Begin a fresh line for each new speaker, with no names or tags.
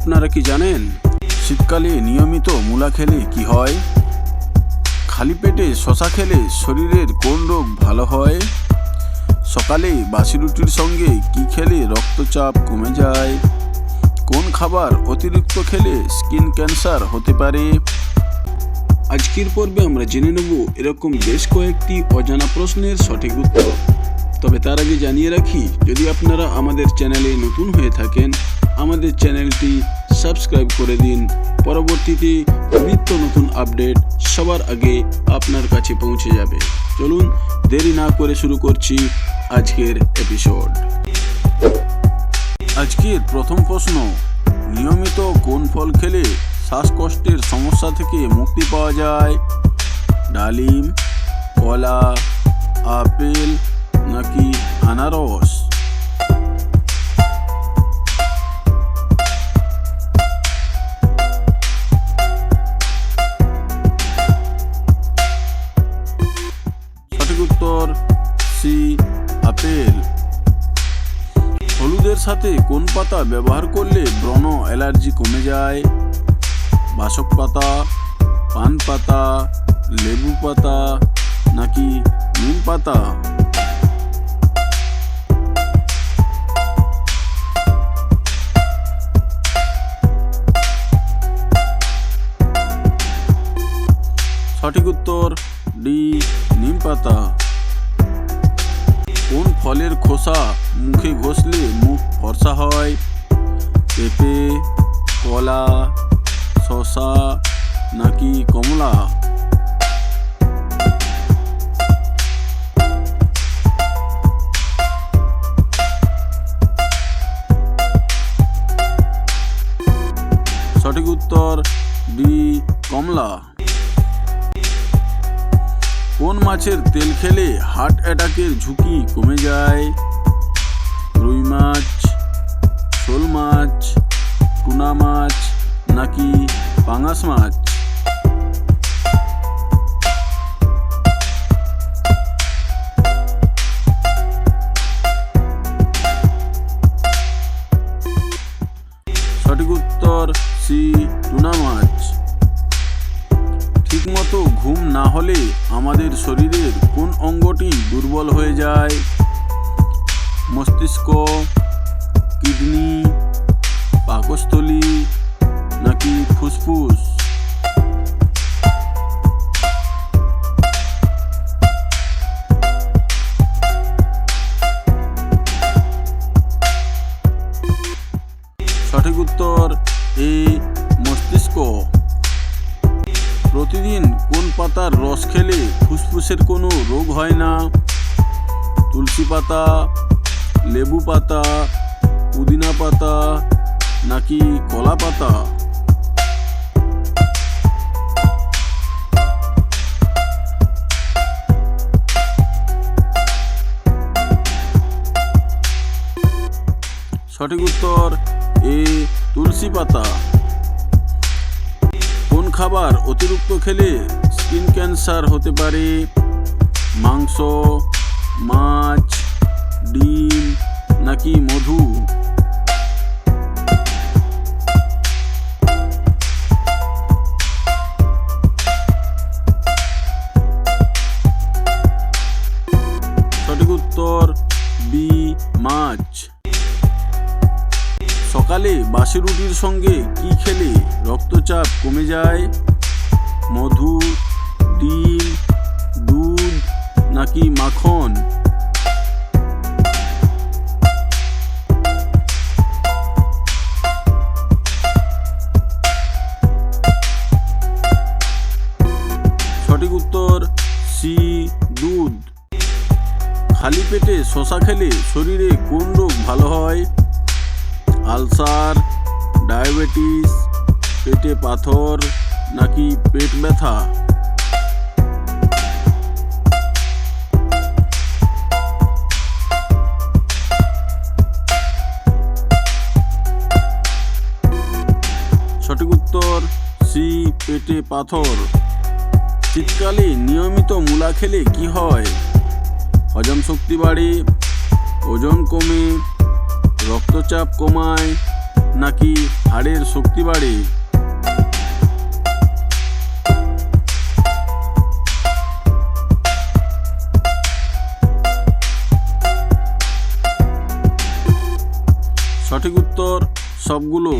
আপনারা কি জানেন? শীতকালে নিয়মিত মূলা খেলে কি হয়? খালি পেটে শশা খেলে শরীরের কোন রোগ ভালো হয়? সকালে বাসি রুটির সঙ্গে কি খেলে রক্তচাপ কমে যায়? কোন খাবার অতিরিক্ত খেলে স্কিন ক্যান্সার হতে পারে? আজকের পর্বে আমরা জেনে নেব এরকম বেশ কয়েকটি অজানা প্রশ্নের সঠিক উত্তর। তবে তার আগে জানিয়ে রাখি, যদি আপনারা আমাদের চ্যানেলে নতুন হয়ে থাকেন আমাদের চ্যানেলটি সাবস্ক্রাইব করে দিন। পরবর্তীতে নিত্য নতুন আপডেট সবার আগে আপনার কাছে পৌঁছে যাবে। চলুন দেরি না করে শুরু করছি আজকের এপিসোড আজকের প্রথম প্রশ্ন, নিয়মিত কোন ফল খেলে শ্বাসকষ্টের সমস্যা থেকে মুক্তি পাওয়া যায়? ডালিম, কলা, আপেল নাকি আনারস? সঠিক সি, আপেল। হলুদের সাথে কোন পাতা ব্যবহার করলে ব্রণ অ্যালার্জি কমে যায়? বাসক পাতা, পান পাতা, লেবু পাতা, নাকি নিম পাতা? ফলের খোসা, মুখে ঘষলে মুখ ফর্সা হয়। পেঁপে, কলা, শসা নাকি কমলা? সঠিক উত্তর ডি, কমলা। কোন মাছের তেল খেলে হার্ট অ্যাটাকের ঝুঁকি কমে যায়? রুই মাছ, শোল মাছ, টুনা মাছ নাকি পাঙাশ মাছ? সঠিক উত্তর, সি, টুনা মাছ। ঠিকমতো ঘুম না হলে আমাদের শরীরের কোন অঙ্গটি দুর্বল হয়ে যায়? মস্তিষ্ক, কিডনি, পাকস্থলী নাকি ফুসফুস? সঠিক উত্তর, এ মস্তিষ্ক। প্রতিদিন কোন পাতার রস খেলে ফুসফুসের কোনো রোগ হয় না? তুলসী পাতা, লেবু পাতা, পুদিনা পাতা, নাকি কলা পাতা? সঠিক উত্তর, এ তুলসী পাতা। খাবার অতিরিক্ত খেলে স্কিন ক্যান্সার হতে পারে। মাংস মাছ ডিম নাকি মধু? সকালে বাসি রুটির সঙ্গে কি খেলে রক্তচাপ কমে যায়? মধু ডিম দুধ নাকি মাখন? সঠিক উত্তর, সি, দুধ। খালি পেটে শশা খেলে শরীরে কোন রোগ ভালো হয়? আলসার, ডায়াবেটিস, পেটে পাথর, নাকি পেট ব্যথা? সঠিক উত্তর, সি, পেটে পাথর। শীতকালে নিয়মিত মূলা খেলে কি হয়? হজম শক্তি বাড়ে, ওজন কমে রক্তচাপ কমায় নাকি হাড়ের শক্তি বাড়ে? সঠিক উত্তর সবগুলো।